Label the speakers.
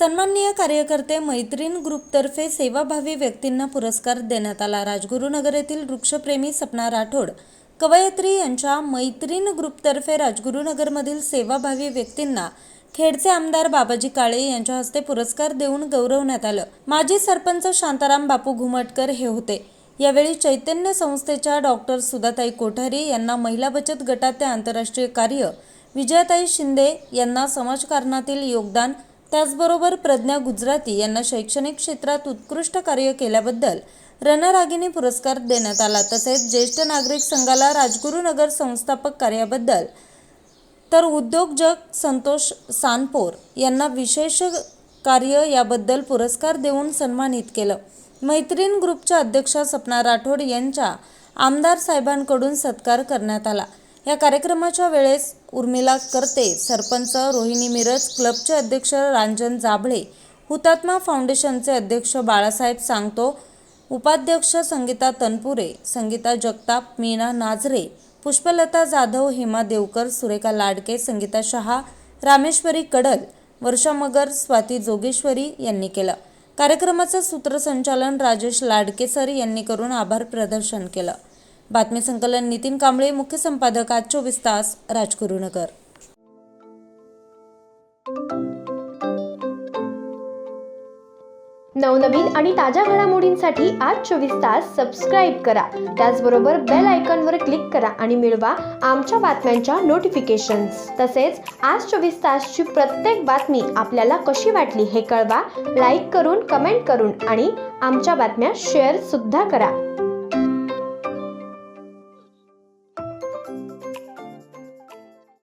Speaker 1: सन्माननीय कार्यकर्ते मैत्रीण ग्रुपतर्फे सेवाभावी व्यक्तींना पुरस्कार देण्यात आला. राजगुरुनगर येथील वृक्षप्रेमी सपना राठोड कवयत्री यांच्या मैत्रीण ग्रुपतर्फे राजगुरुनगरमधील सेवाभावी व्यक्तींना खेडचे आमदार बाबाजी काळे यांच्या हस्ते पुरस्कार देऊन गौरवण्यात आलं. माजी सरपंच शांताराम बापू घुमटकर हे होते. यावेळी चैतन्य संस्थेच्या डॉक्टर सुधाताई कोठारी यांना महिला बचत गटाचे आंतरराष्ट्रीय कार्य विजयाताई शिंदे यांना समाजकारणातील योगदान त्याचबरोबर प्रज्ञा गुजराती यांना शैक्षणिक क्षेत्रात उत्कृष्ट कार्य केल्याबद्दल रणरागिणी पुरस्कार देण्यात आला. तसेच ज्येष्ठ नागरिक संघाला राजगुरुनगर संस्थापक कार्याबद्दल तर उद्योजक संतोष सानपोर यांना विशेष कार्य याबद्दल पुरस्कार देऊन सन्मानित केलं. मैत्रीण ग्रुपच्या अध्यक्षा सपना राठोड यांच्या आमदार साहेबांकडून सत्कार करण्यात आला. या कार्यक्रमाच्या वेळेस उर्मिला करते सरपंच रोहिणी मिरज क्लबचे अध्यक्ष रांजन जाभळे हुतात्मा फाउंडेशनचे अध्यक्ष बाळासाहेब सांगतो उपाध्यक्ष संगीता तनपुरे संगीता जगताप मीना नाझरे पुष्पलता जाधव हेमा देवकर सुरेखा लाडके संगीता शहा रामेश्वरी कडल वर्षा मगर स्वाती जोगेश्वरी यांनी केलं. कार्यक्रमाचं सूत्रसंचालन राजेश लाडके सर यांनी करून आभार प्रदर्शन केलं. बातमी संकलन नितीन कांबळे मुख्य संपादक आज चोवीस तास राजकुरुनगर
Speaker 2: नवनवीन आणि ताज्या घडामोडींसाठी आज चोवीस तास सबस्क्राईब करा. त्याचबरोबर बेल आयकॉनवर क्लिक करा आणि मिळवा आमच्या बातम्यांच्या नोटिफिकेशन्स तसेच आज चोवीस तासची प्रत्येक बातमी आपल्याला कशी वाटली हे कळवा. लाईक करून कमेंट करून आणि आमच्या बातम्या शेअर सुद्धा करा.